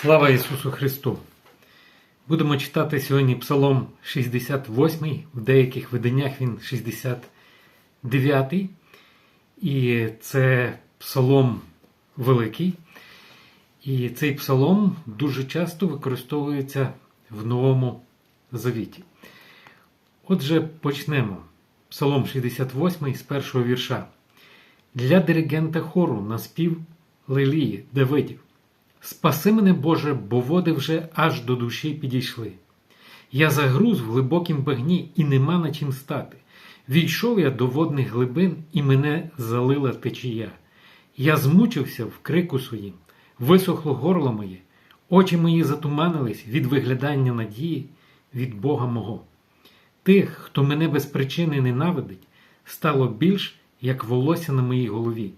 Слава Ісусу Христу! Будемо читати сьогодні Псалом 68, в деяких виданнях він 69. І це псалом великий. І цей псалом дуже часто використовується в Новому Завіті. Отже, почнемо. Псалом 68 з першого вірша. Для диригента хору на спів Лелії Давидів. Спаси мене, Боже, бо води вже аж до душі підійшли. Я загруз в глибокім багні, і нема на чим стати. Війшов я до водних глибин, і мене залила течія. Я змучився в крику своїм, висохло горло моє, очі мої затуманились від виглядання надії від Бога мого. Тих, хто мене без причини ненавидить, стало більш, як волосся на моїй голові.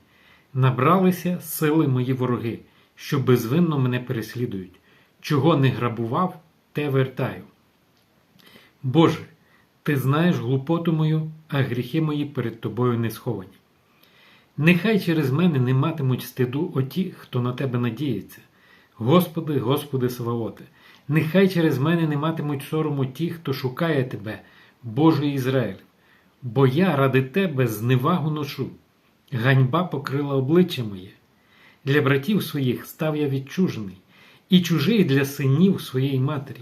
Набралися сили мої вороги що безвинно мене переслідують. Чого не грабував, те вертаю. Боже, ти знаєш глупоту мою, а гріхи мої перед тобою не сховані. Нехай через мене не матимуть стиду оті, хто на тебе надіється. Господи, Господи Саваоте, нехай через мене не матимуть сорому ті, хто шукає Тебе, Боже Ізраїль, бо я ради Тебе зневагу ношу, ганьба покрила обличчя моє. Для братів своїх став я відчужений, і чужий для синів своєї матері,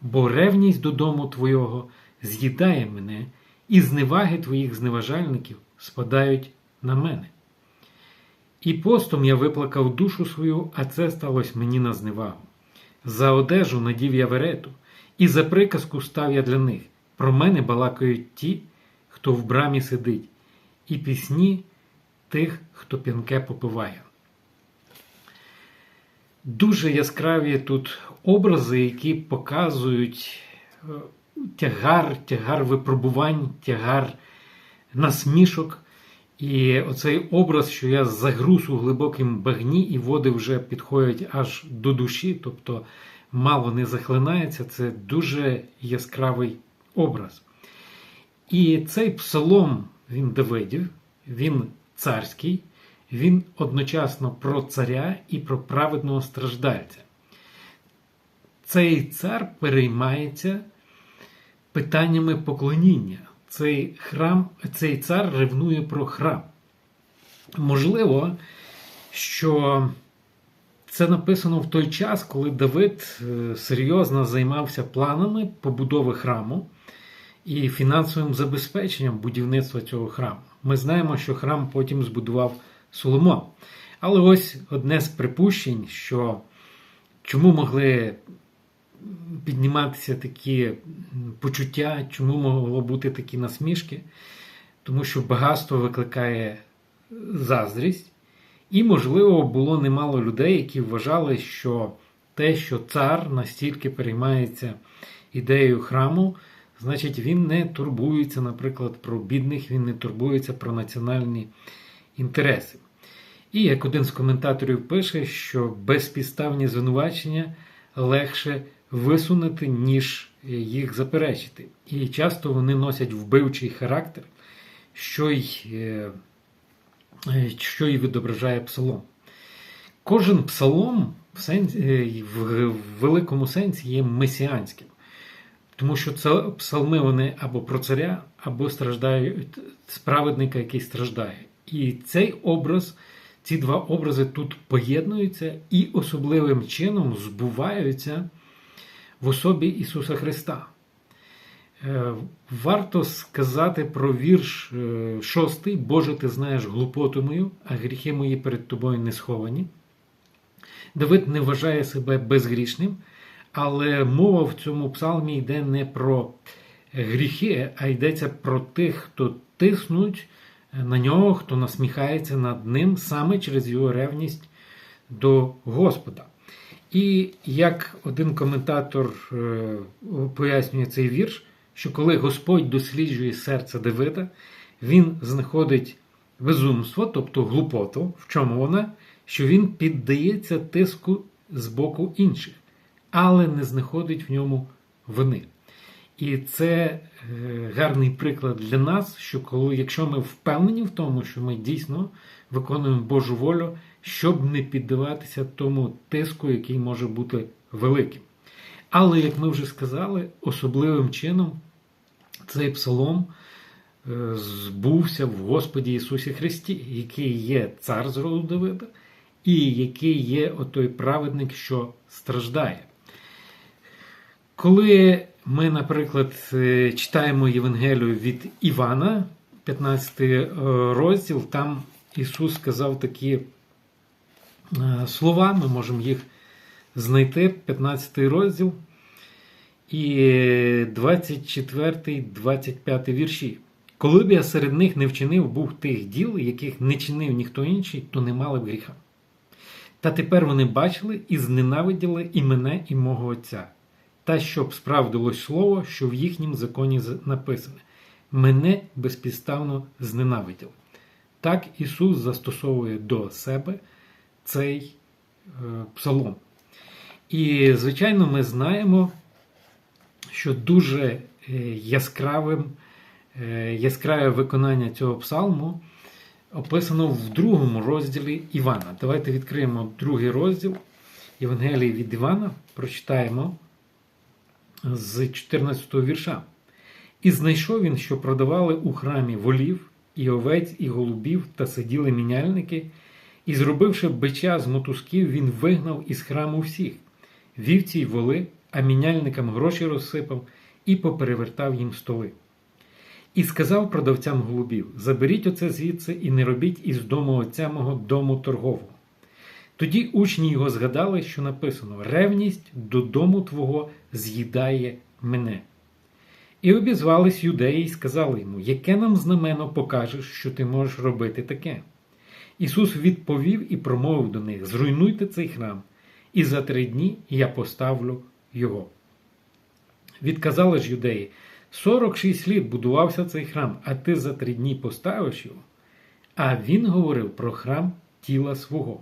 бо ревність додому Твого з'їдає мене, і зневаги твоїх зневажальників спадають на мене. І постом я виплакав душу свою, а це сталося мені на зневагу. За одежу надів я верету, і за приказку став я для них. Про мене балакають ті, хто в брамі сидить, і пісні тих, хто п'янке попиває. Дуже яскраві тут образи, які показують е, тягар, тягар випробувань, тягар насмішок. І оцей образ, що я загруз у глибокім багні, і води вже підходять аж до душі, тобто мало не захлинається, це дуже яскравий образ. І цей псалом він Давидів, він царський він одночасно про царя і про праведного страждальця. Цей цар переймається питаннями поклоніння. Цей храм, цей цар ревнує про храм. Можливо, що це написано в той час, коли Давид е, серйозно займався планами побудови храму і фінансовим забезпеченням будівництва цього храму. Ми знаємо, що храм потім збудував Соломон. Але ось одне з припущень, що чому могли підніматися такі почуття, чому могло бути такі насмішки, тому що багатство викликає заздрість, і, можливо, було немало людей, які вважали, що те, що цар настільки переймається ідеєю храму, значить, він не турбується, наприклад, про бідних, він не турбується про національні інтереси. І як один з коментаторів пише, що безпідставні звинувачення легше висунути, ніж їх заперечити. І часто вони носять вбивчий характер, що й, е, що й відображає псалом. Кожен псалом в, сенсі, е, в великому сенсі є месіанським. Тому що це псалми вони або про царя, або страждають справедника, який страждає. І цей образ ці два образи тут поєднуються і особливим чином збуваються в особі Ісуса Христа. Е, варто сказати про вірш е, шостий, Боже, ти знаєш глупоту мою, а гріхи мої перед тобою не сховані. Давид не вважає себе безгрішним, але мова в цьому псалмі йде не про гріхи, а йдеться про тих, хто тиснуть на нього, хто насміхається над ним саме через його ревність до Господа. І як один коментатор е, пояснює цей вірш, що коли Господь досліджує серце Давида, він знаходить безумство, тобто глупоту, в чому вона, що він піддається тиску з боку інших, але не знаходить в ньому вини. І це е, гарний приклад для нас, що коли, якщо ми впевнені в тому, що ми дійсно виконуємо Божу волю, щоб не піддаватися тому тиску, який може бути великим. Але, як ми вже сказали, особливим чином цей псалом е, збувся в Господі Ісусі Христі, який є цар з роду Давида, і який є отой праведник, що страждає. Коли ми, наприклад, е, читаємо Євангелію від Івана, 15 е, розділ, там Ісус сказав такі е, слова, ми можемо їх знайти, 15 розділ і 24-25 вірші. Коли б я серед них не вчинив був тих діл, яких не чинив ніхто інший, то не мали б гріха. Та тепер вони бачили і зненавиділи і мене, і мого Отця. Та щоб справдилось слово, що в їхнім законі написане: мене безпідставно зненавиділи. Так Ісус застосовує до себе цей е, псалом. І, звичайно, ми знаємо, що дуже е, яскравим, е, яскраве виконання цього псалму описано в другому розділі Івана. Давайте відкриємо другий розділ Євангелії від Івана, прочитаємо з 14 вірша. І знайшов він, що продавали у храмі волів, і овець, і голубів, та сиділи міняльники, і, зробивши бича з мотузків, він вигнав із храму всіх вівці й воли, а міняльникам гроші розсипав і поперевертав їм столи. І сказав продавцям голубів: Заберіть оце звідси і не робіть із дому отця мого дому торгового. Тоді учні його згадали, що написано: Ревність додому Твого з'їдає мене. І обізвались юдеї і сказали йому, яке нам знамено покажеш, що ти можеш робити таке? Ісус відповів і промовив до них: Зруйнуйте цей храм, і за три дні я поставлю його. Відказали ж юдеї: 46 літ будувався цей храм, а ти за три дні поставиш його. А він говорив про храм тіла свого.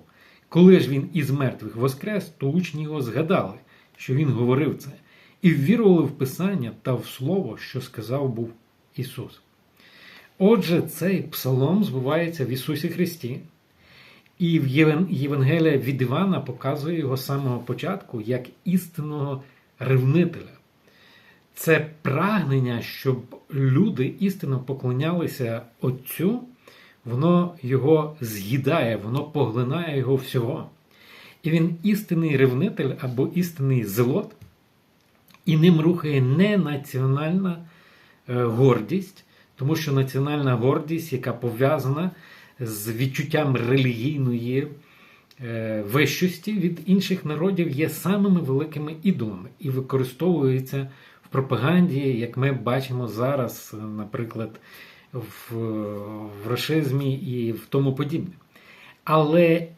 Коли ж він із мертвих воскрес, то учні його згадали, що він говорив це, і ввірували в Писання та в Слово, що сказав був Ісус. Отже, цей псалом збувається в Ісусі Христі, і в Євангелія від Івана показує його з самого початку як істинного ревнителя. Це прагнення, щоб люди істинно поклонялися Отцю, воно його з'їдає, воно поглинає його всього. І він істинний ревнитель або істинний зелот, і ним рухає не національна е, гордість, тому що національна гордість, яка пов'язана з відчуттям релігійної е, вищості від інших народів, є самими великими ідолами і використовується в пропаганді, як ми бачимо зараз, наприклад, в, в расизмі і в тому подібне. Але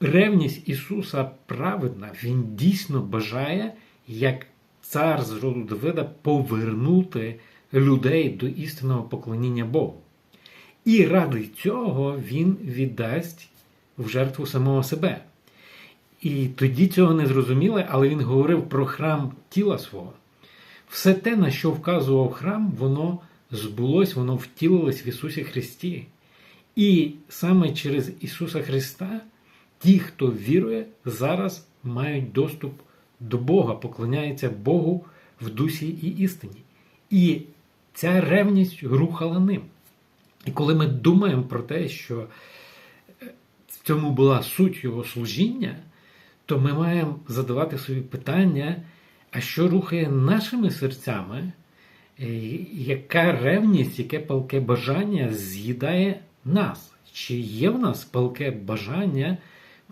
ревність Ісуса праведна, Він дійсно бажає, як цар з роду Давида, повернути людей до істинного поклоніння Богу. І ради цього він віддасть в жертву самого себе. І тоді цього не зрозуміли, але він говорив про храм тіла свого. Все те, на що вказував храм, воно збулось, воно втілилось в Ісусі Христі. І саме через Ісуса Христа ті, хто вірує, зараз мають доступ до Бога, поклоняються Богу в дусі і істині. І ця ревність рухала ним. І коли ми думаємо про те, що в цьому була суть його служіння, то ми маємо задавати собі питання, а що рухає нашими серцями, яка ревність, яке палке бажання з'їдає нас? Чи є в нас палке бажання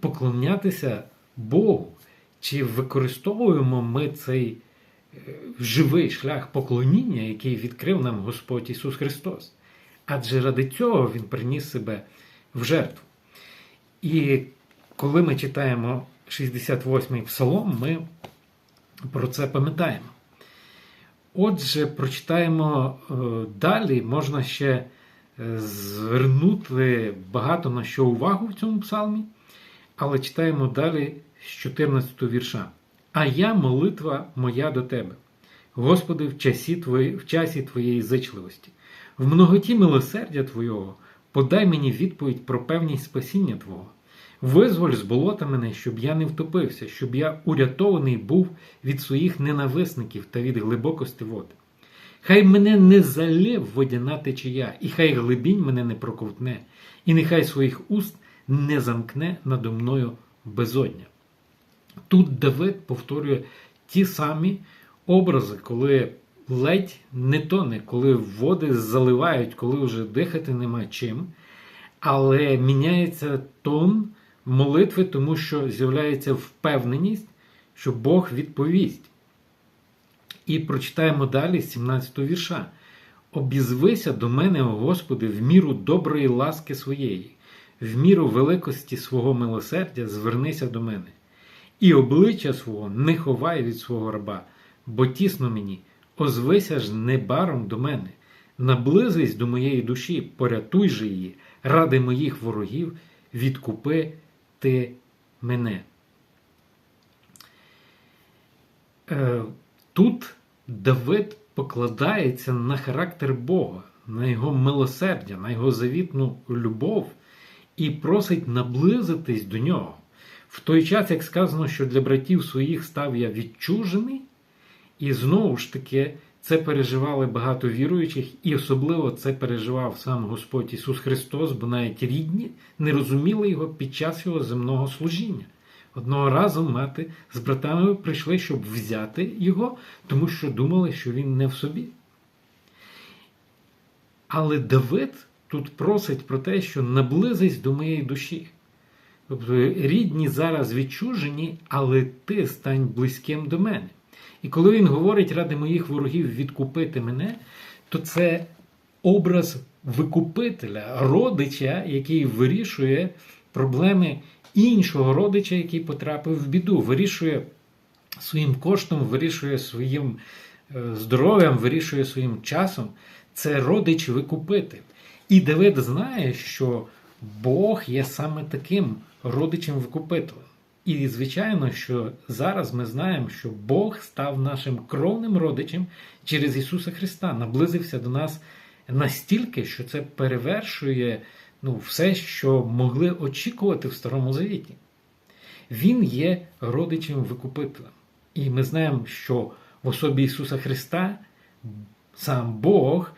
поклонятися Богу? Чи використовуємо ми цей живий шлях поклоніння, який відкрив нам Господь Ісус Христос? Адже ради цього Він приніс себе в жертву. І коли ми читаємо 68-й псалом, ми про це пам'ятаємо. Отже, прочитаємо е, далі, можна ще е, звернути багато на що увагу в цьому псалмі, але читаємо далі з 14 вірша. А я молитва моя до тебе, Господи, в часі, твої, в часі Твоєї зичливості. В многоті милосердя Твого подай мені відповідь про певність спасіння Твого. Визволь з болота мене, щоб я не втопився, щоб я урятований був від своїх ненависників та від глибокості води. Хай мене не залє водяна течія, і хай глибінь мене не проковтне, і нехай своїх уст не замкне надо мною безодня. Тут Давид повторює ті самі образи, коли ледь не тоне, коли води заливають, коли вже дихати нема чим, але міняється тон молитви, тому що з'являється впевненість, що Бог відповість. І прочитаємо далі 17 вірша. Обізвися до мене, о Господи, в міру доброї ласки своєї, в міру великості свого милосердя звернися до мене. І обличчя свого не ховай від свого раба, бо тісно мені, озвися ж небаром до мене, наблизись до моєї душі, порятуй же її, ради моїх ворогів, відкупи ти мене. Е, Тут Давид покладається на характер Бога, на його милосердя, на його завітну любов і просить наблизитись до нього. В той час, як сказано, що для братів своїх став я відчужений, і знову ж таки це переживали багато віруючих, і особливо це переживав сам Господь Ісус Христос, бо навіть рідні не розуміли його під час його земного служіння. Одного разу мати з братами прийшли, щоб взяти його, тому що думали, що він не в собі. Але Давид тут просить про те, що наблизись до моєї душі. Тобто рідні зараз відчужені, але ти стань близьким до мене. І коли він говорить ради моїх ворогів відкупити мене, то це образ викупителя, родича, який вирішує проблеми іншого родича, який потрапив в біду, вирішує своїм коштом, вирішує своїм е, здоров'ям, вирішує своїм часом. Це родич викупитель. І Давид знає, що Бог є саме таким родичем викупителем. І, звичайно, що зараз ми знаємо, що Бог став нашим кровним родичем через Ісуса Христа, наблизився до нас настільки, що це перевершує ну, все, що могли очікувати в Старому Завіті. Він є родичем викупителем. І ми знаємо, що в особі Ісуса Христа сам Бог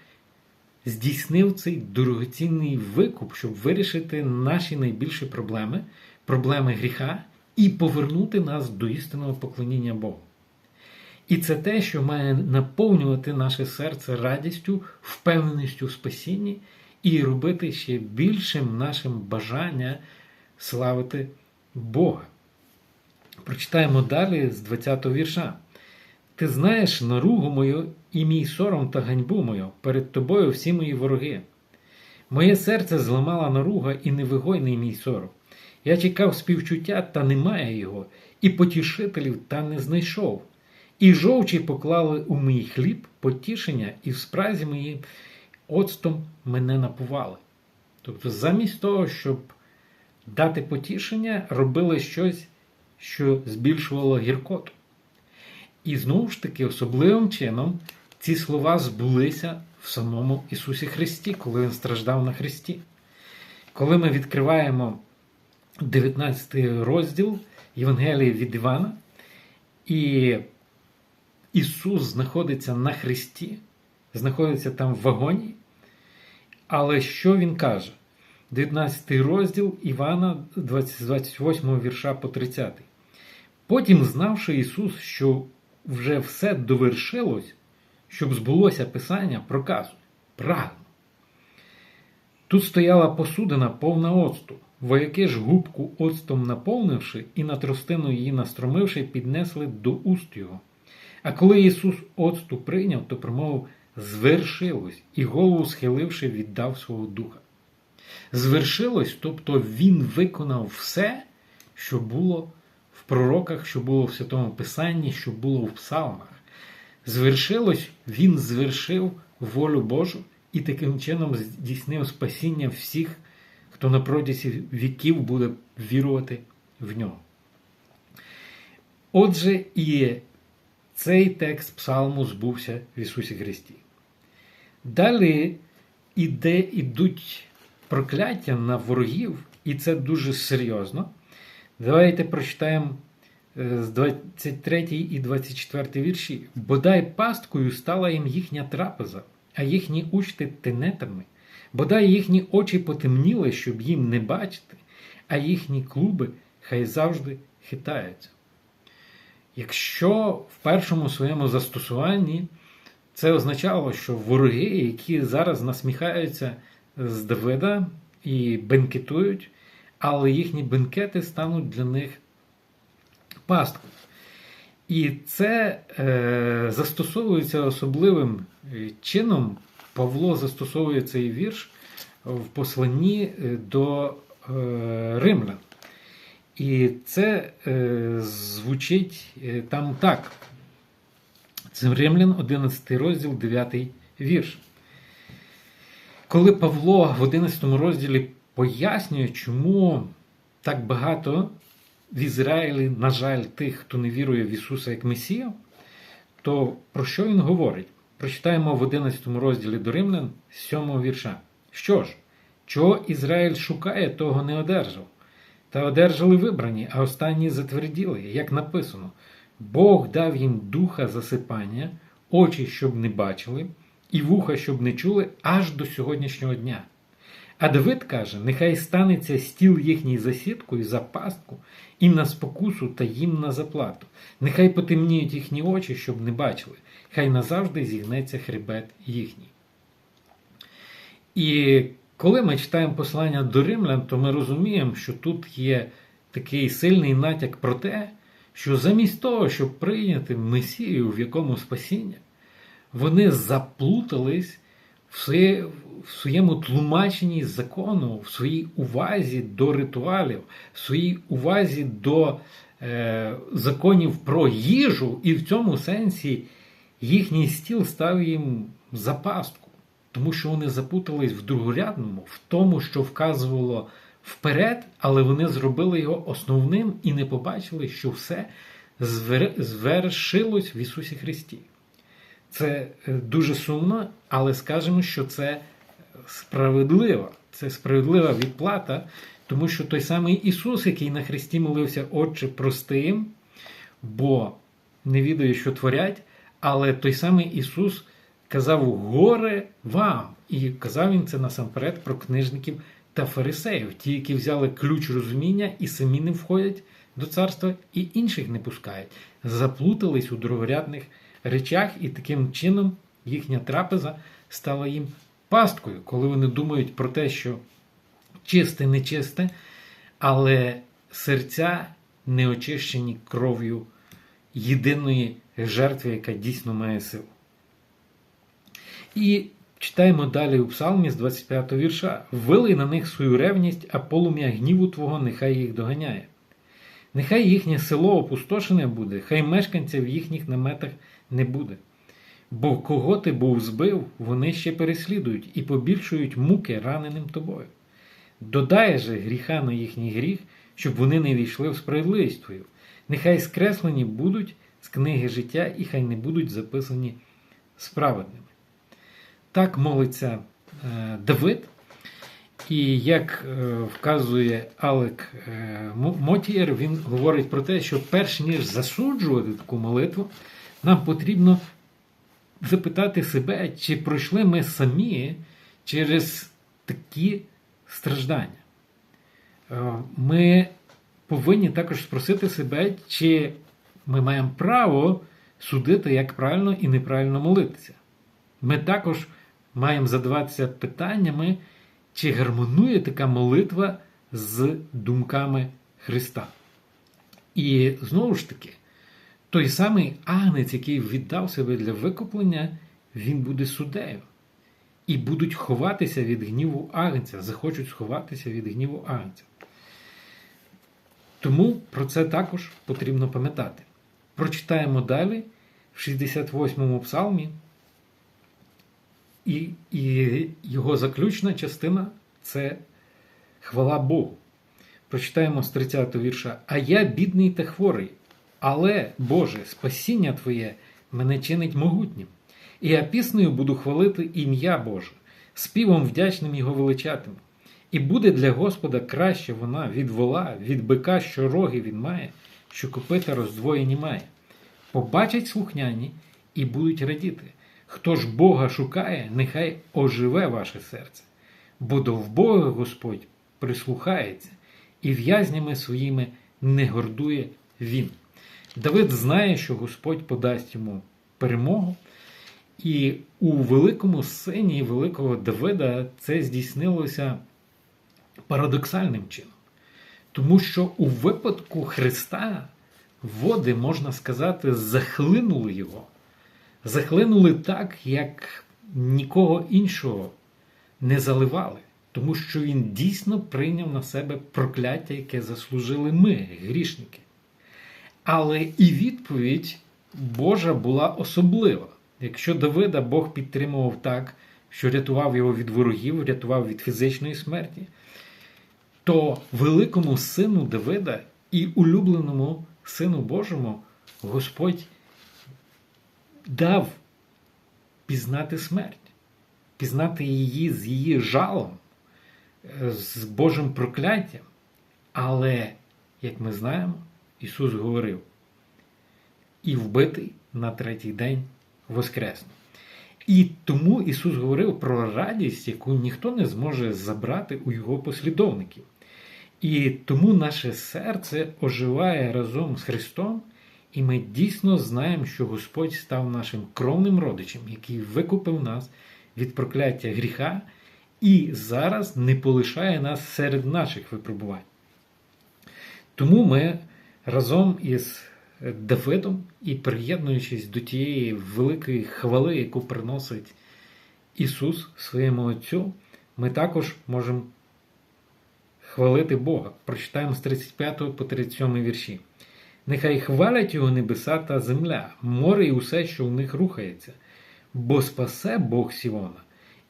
здійснив цей дорогоцінний викуп, щоб вирішити наші найбільші проблеми, проблеми гріха, і повернути нас до істинного поклоніння Богу. І це те, що має наповнювати наше серце радістю, впевненістю в спасінні і робити ще більшим нашим бажання славити Бога. Прочитаємо далі з 20 го вірша. Ти знаєш наругу мою і мій сором та ганьбу мою перед тобою всі мої вороги. Моє серце зламала наруга і невигойний мій сором. Я чекав співчуття, та немає його, і потішителів та не знайшов. І жовчі поклали у мій хліб потішення, і в спразі моїй оцтом мене напували. Тобто, замість того, щоб дати потішення, робили щось, що збільшувало гіркоту. І знову ж таки, особливим чином ці слова збулися в самому Ісусі Христі, коли Він страждав на Христі. Коли ми відкриваємо 19 розділ Євангелії від Івана, і Ісус знаходиться на Христі, знаходиться там в вагоні. Але що Він каже? 19 розділ Івана, 28 вірша по 30. Потім, знавши Ісус, що вже все довершилось, щоб збулося Писання, проказує, прагну. Тут стояла посудина повна оцту, вояки ж губку оцтом наповнивши і на тростину її настромивши, піднесли до уст його. А коли Ісус оцту прийняв, то промовив звершилось, і голову схиливши, віддав свого духа. Звершилось, тобто Він виконав все, що було в пророках, що було в Святому Писанні, що було в псалмах. Звершилось, Він звершив волю Божу і таким чином здійснив спасіння всіх, хто на протязі віків буде вірувати в нього. Отже, і цей текст Псалму збувся в Ісусі Христі. Далі іде, ідуть прокляття на ворогів, і це дуже серйозно. Давайте прочитаємо з 23 і 24 вірші. Бодай пасткою стала їм їхня трапеза, а їхні учти тенетами. Бодай їхні очі потемніли, щоб їм не бачити, а їхні клуби хай завжди хитаються. Якщо в першому своєму застосуванні це означало, що вороги, які зараз насміхаються з Давида і бенкетують, але їхні бенкети стануть для них пасткою. І це е, застосовується особливим е, чином. Павло застосовує цей вірш в посланні е, до е, римлян. І це е, звучить е, там так. Це Римлян, 11 розділ, 9 вірш. Коли Павло в 11 розділі пояснює, чому так багато в Ізраїлі, на жаль, тих, хто не вірує в Ісуса як Месія, то про що він говорить? Прочитаємо в 11 розділі до Римлян, 7 вірша. Що ж, чого Ізраїль шукає, того не одержав. Та одержали вибрані, а останні затверділи, як написано: Бог дав їм духа засипання, очі, щоб не бачили, і вуха, щоб не чули, аж до сьогоднішнього дня. А Давид каже: нехай станеться стіл їхній за сіткою, за пастку, і на спокусу та їм на заплату. Нехай потемніють їхні очі, щоб не бачили, хай назавжди зігнеться хребет їхній. І коли ми читаємо послання до римлян, то ми розуміємо, що тут є такий сильний натяк про те, що замість того, щоб прийняти Месію в якому спасіння, вони заплутались в своєму тлумаченні закону, в своїй увазі до ритуалів, в своїй увазі до е, законів про їжу, і в цьому сенсі їхній стіл став їм запастку, тому що вони запутались в другорядному, в тому, що вказувало вперед, але вони зробили його основним і не побачили, що все звершилось в Ісусі Христі. Це е, дуже сумно, але скажемо, що це справедлива. Це справедлива відплата, тому що той самий Ісус, який на Христі молився, Отче, простим, бо не відає, що творять, але той самий Ісус казав горе вам. І казав він це насамперед про книжників та фарисеїв, ті, які взяли ключ розуміння і самі не входять до царства, і інших не пускають, заплутались у другорядних речах, і таким чином їхня трапеза стала їм пасткою, коли вони думають про те, що чисте, нечисте, але серця не очищені кров'ю єдиної жертви, яка дійсно має силу. І читаємо далі у Псалмі з 25 го вірша: Вилий на них свою ревність, а полум'я гніву Твого нехай їх доганяє. Нехай їхнє село опустошене буде, хай мешканців в їхніх наметах не буде. Бо кого ти був збив, вони ще переслідують і побільшують муки раненим тобою. Додай же гріха на їхній гріх, щоб вони не війшли в справедливість твою. Нехай скреслені будуть з книги життя і хай не будуть записані справедними. Так молиться е, Давид. І як е, вказує Алек е, Мотієр, він говорить про те, що перш ніж засуджувати таку молитву, нам потрібно запитати себе, чи пройшли ми самі через такі страждання. Ми повинні також спросити себе, чи ми маємо право судити, як правильно і неправильно молитися. Ми також маємо задаватися питаннями, чи гармонує така молитва з думками Христа. І знову ж таки, той самий агнець, який віддав себе для викуплення, він буде судею. І будуть ховатися від гніву агнця, захочуть сховатися від гніву агнця. Тому про це також потрібно пам'ятати. Прочитаємо далі в 68-му псалмі, і, і його заключна частина це хвала Богу. Прочитаємо з 30 го вірша. А я бідний та хворий, але, Боже, спасіння Твоє мене чинить могутнім. І я піснею буду хвалити ім'я Боже, співом вдячним Його величатиму. І буде для Господа краще вона від вола, від бика, що роги він має, що копита роздвоєні має. Побачать слухняні і будуть радіти. Хто ж Бога шукає, нехай оживе ваше серце, бо до вбога Господь прислухається, і в'язнями своїми не гордує він. Давид знає, що Господь подасть йому перемогу, і у великому сині великого Давида це здійснилося парадоксальним чином. Тому що у випадку Христа води, можна сказати, захлинули його. Захлинули так, як нікого іншого не заливали, тому що він дійсно прийняв на себе прокляття, яке заслужили ми, грішники. Але і відповідь Божа була особлива. Якщо Давида Бог підтримував так, що рятував його від ворогів, рятував від фізичної смерті, то великому сину Давида і улюбленому Сину Божому Господь дав пізнати смерть, пізнати її з її жалом, з Божим прокляттям. Але, як ми знаємо, Ісус говорив, і вбитий на третій день воскресне. І тому Ісус говорив про радість, яку ніхто не зможе забрати у Його послідовників. І тому наше серце оживає разом з Христом, і ми дійсно знаємо, що Господь став нашим кровним родичем, який викупив нас від прокляття гріха і зараз не полишає нас серед наших випробувань. Тому ми разом із Давидом і приєднуючись до тієї великої хвали, яку приносить Ісус своєму Отцю, ми також можемо хвалити Бога. Прочитаємо з 35 по 37 вірші. Нехай хвалять його небеса та земля, море і усе, що в них рухається, бо спасе Бог Сіона,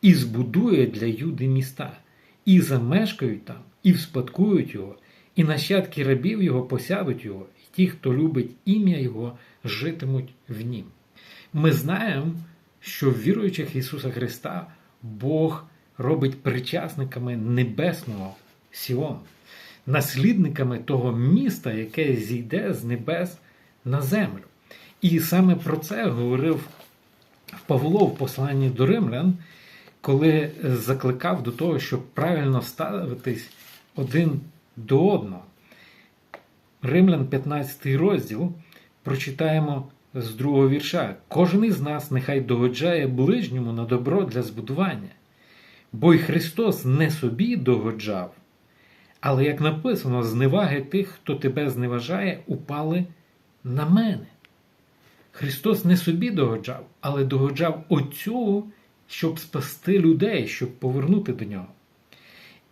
і збудує для Юди міста, і замешкають там, і вспадкують його, і нащадки рабів його посядуть його, і ті, хто любить ім'я Його, житимуть в нім. Ми знаємо, що в віруючих Ісуса Христа Бог робить причасниками небесного Сіону, наслідниками того міста, яке зійде з небес на землю. І саме про це говорив Павло в посланні до римлян, коли закликав до того, щоб правильно ставитись один до одного. Римлян 15 розділ прочитаємо з другого вірша. Кожен із нас нехай догоджає ближньому на добро для збудування. Бо й Христос не собі догоджав, але, як написано, зневаги тих, хто тебе зневажає, упали на мене. Христос не собі догоджав, але догоджав Отцю, щоб спасти людей, щоб повернути до нього.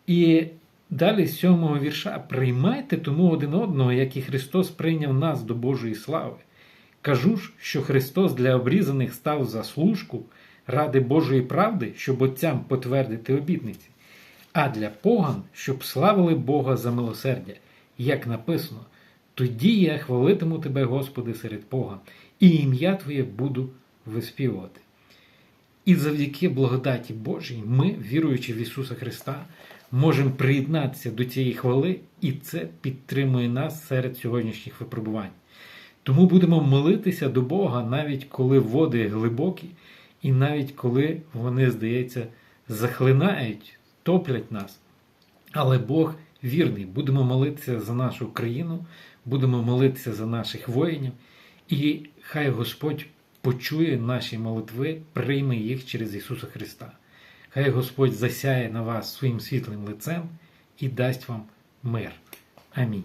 І далі з сьомого вірша приймайте тому один одного, як і Христос прийняв нас до Божої слави. Кажу ж, що Христос для обрізаних став за служку ради Божої правди, щоб отцям потвердити обітниці, а для поган, щоб славили Бога за милосердя, як написано, тоді я хвалитиму тебе, Господи, серед поган, і ім'я Твоє буду виспівувати. І завдяки благодаті Божій ми, віруючи в Ісуса Христа, можемо приєднатися до цієї хвали, і це підтримує нас серед сьогоднішніх випробувань. Тому будемо молитися до Бога, навіть коли води глибокі, і навіть коли вони, здається, захлинають, топлять нас. Але Бог вірний. Будемо молитися за нашу країну, будемо молитися за наших воїнів, і хай Господь почує наші молитви, прийме їх через Ісуса Христа. Хай Господь засяє на вас своїм світлим лицем і дасть вам мир. Амінь.